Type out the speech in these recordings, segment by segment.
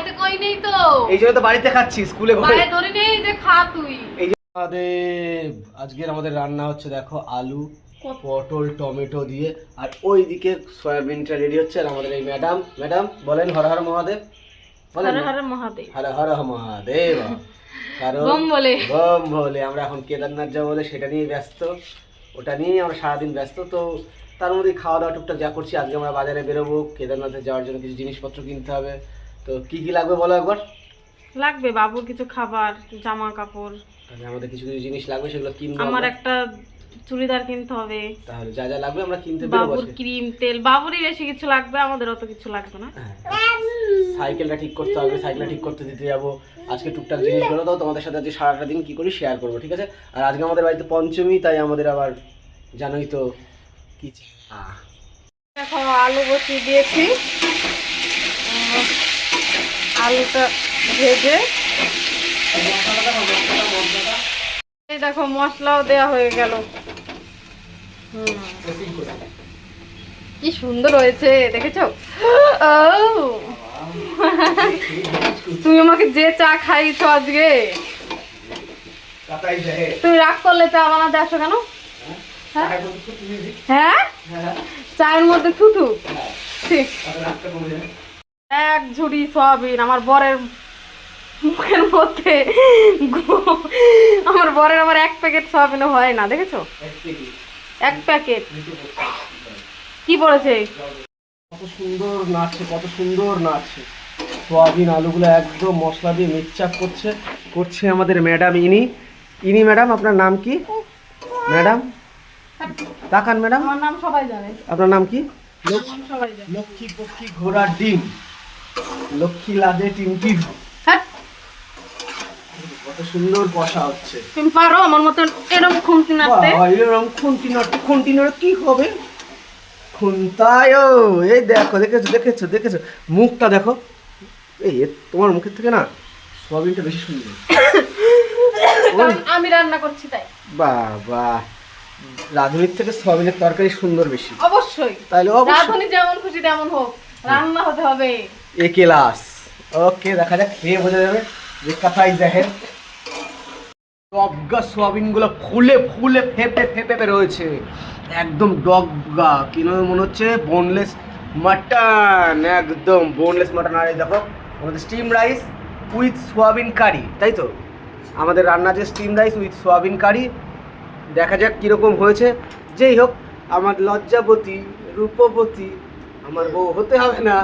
খাইতে কই নেই তো? এই জন্য তো বাড়িতে খাচ্ছি স্কুলে ঘরে। ধরে নেই যে খা তুই। এই যে আমাদের আজকের আমাদের রান্না হচ্ছে দেখো আলু পটল টমেটো দিয়ে আর ওইদিকে সয়াবিনটা রেডি হচ্ছে আর আমাদের এই ম্যাডাম ম্যাডাম বলেন হর হর মহাদেব। বলেন হর হর মহাদেব। হর হর মহাদেব। কারণ বম বলে। বম বলে আমরা এখন কেদারনাথ যাব বলে সেটা নিয়ে ব্যস্ত। ওটা নিয়েই আমরা সারাদিন ব্যস্ত তো তার মধ্যে খাওয়া দাওয়া টুকটাক যা করছি আজকে আমরা বাজারে বেরোবো কেদারনাথে যাওয়ার জন্য কিছু জিনিসপত্র কিনতে হবে তো কি কি লাগবে বলো একবার? লাগবে বাবুর কিছু খাবার জামা কাপড় তাহলে আমাদের কিছু কিছু জিনিস লাগবে সেগুলো কিনবো আমার। একটা চুড়িদার কিনতে হবে। তাহলে যা যা লাগবে আমরা কিনতে বেরোবো বাবুর ক্রিম তেল বাবুরই বেশি কিছু লাগবে আমাদের অত কিছু লাগবে না। হ্যাঁ। সাইকেলটা ঠিক করতে হবে সাইকেলটা ঠিক করতে দিতে যাব। আজকে টুকটাক জিনিসগুলো তো তোমাদের সাথে আজকে সারাটা দিন কি করি শেয়ার করব ঠিক আছে? আর আজকে আমাদের বাড়িতে পঞ্চমী তাই আমাদের আবার জানোই তো কি দেখো আলু বসিয়ে দিয়েছি। আলুটা ভেজে। এই দেখো, মশলাও দেয়া হয়ে গেল। কি সুন্দর হয়েছে, দেখেছ? তুমি আমাকে যে চা খাইছো আজকে। তুমি রাগ করলে চা বানাতে আসো কেন? হ্যাঁ? হ্যাঁ? চায়ের মধ্যে থুতু ঠিক। এক ঝুড়ি সয়াবিন আমার বরের মুখের মধ্যে আমার বরের আমার এক প্যাকেট সয়াবিনও হয় না দেখেছ? এক প্যাকেট। কি বলেছে? কত সুন্দর নাচছে কত সুন্দর নাচছে। সোয়াবিন আলুগুলো একদম মশলা দিয়ে মিক্সচাপ করছে করছে আমাদের ম্যাডাম ইনি। ইনি ম্যাডাম আপনার নাম কি? ম্যাডাম? তাকান ম্যাডাম? আমার নাম সবাই জানে। আপনার নাম কি? নাম সবাই জানে। লক্ষ্মী পক্ষী ঘোড়ার ডিম। লক্ষ্মী লাদে টিম টিম হ্যাঁ। কত সুন্দর কষা হচ্ছে। তুমি পারো আমার মতন এরকম নাড়তে এরকম নাড়তে নাড়ে কি হবে? খুন্তায় এই দেখো দেখেছ দেখেছ দেখেছ। মুখটা দেখো। এই তোমার মুখের থেকে না সোয়াবিনটা বেশি সুন্দর। আমি রান্না করছি তাই। বাবা রাঁধুনির থেকে সোয়াবিনের তরকারি সুন্দর বেশি। অবশ্যই। তাহলে রাধুনি যেমন খুশি তেমন হোক। রান্না হতে হবে। এ ক্লাস ওকে দেখা যাক খেয়ে বোঝা যাবে যে কথাই দেখেন ডবগা সোয়াবিনগুলো ফুলে ফুলে ফেপে ফেপে রয়েছে একদম ডবগা কি নামে মনে হচ্ছে? বোনলেস মাটন একদম বোনলেস মাটন আর দেখো, আমাদের steam rice with soyabean curry তাই তো? আমাদের রান্না যে steam rice with soyabean curry দেখা যাক কীরকম হয়েছে। যেই হোক, আমার লজ্জাবতী, রূপবতী, আমার বউ হতে হবে না।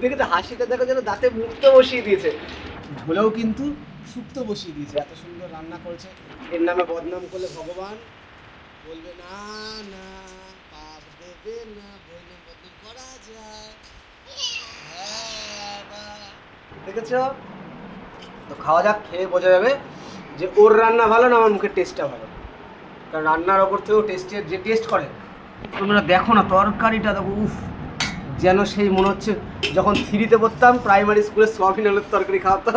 দেখেছ হাসিটা দেখো যেন দাঁতে মুক্ত বসিয়ে দিয়েছে। ঝোলেও কিন্তু সুক্ত বসিয়ে দিয়েছে এত সুন্দর রান্না করেছে। এর নামে বদনাম করলে ভগবান। বলবে না না পাপ দেবে না বললে বদনাম করা যায়। হ্যাঁ। দেখেছ? তো খাওয়া যাক খেয়ে বোঝা যাবে যে ওর রান্না ভালো না আমার মুখের টেস্টটা ভালো। কারণ রান্নার ওপর থেকেও টেস্টের যে টেস্ট করে তোমরা দেখো না তরকারিটা দেখো উফ। যেন সেই মনে হচ্ছে যখন থ্রিতে পড়তাম প্রাইমারি স্কুলে সোয়াবিন আলুর তরকারি খাওয়াতো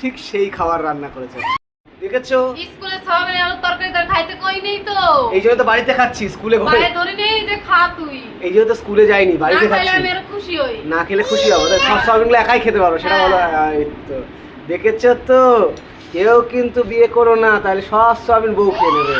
ঠিক সেই খাবার রান্না করেছে। দেখেছ? স্কুলে সয়াবিন আলুর তরকারি তোর খাইতে কই নেই তো। এই জন্য তো বাড়িতে খাচ্ছি স্কুলে ঘরে পায়ে ধরে নেই যে খা তুই। এই জন্য তো স্কুলে যাইনি না বাড়িতে খাচ্ছি। আমি আরও খুশি হই। না খেলে খুশি হব তাই সব সোয়াবিনগুলো একাই খেতে পারো সেটা বলো হ্যাঁ। তো। দেখেছ তো? কেউ কিন্তু বিয়ে করো না তাহলে সব সোয়াবিন বউ খেয়ে নেবে।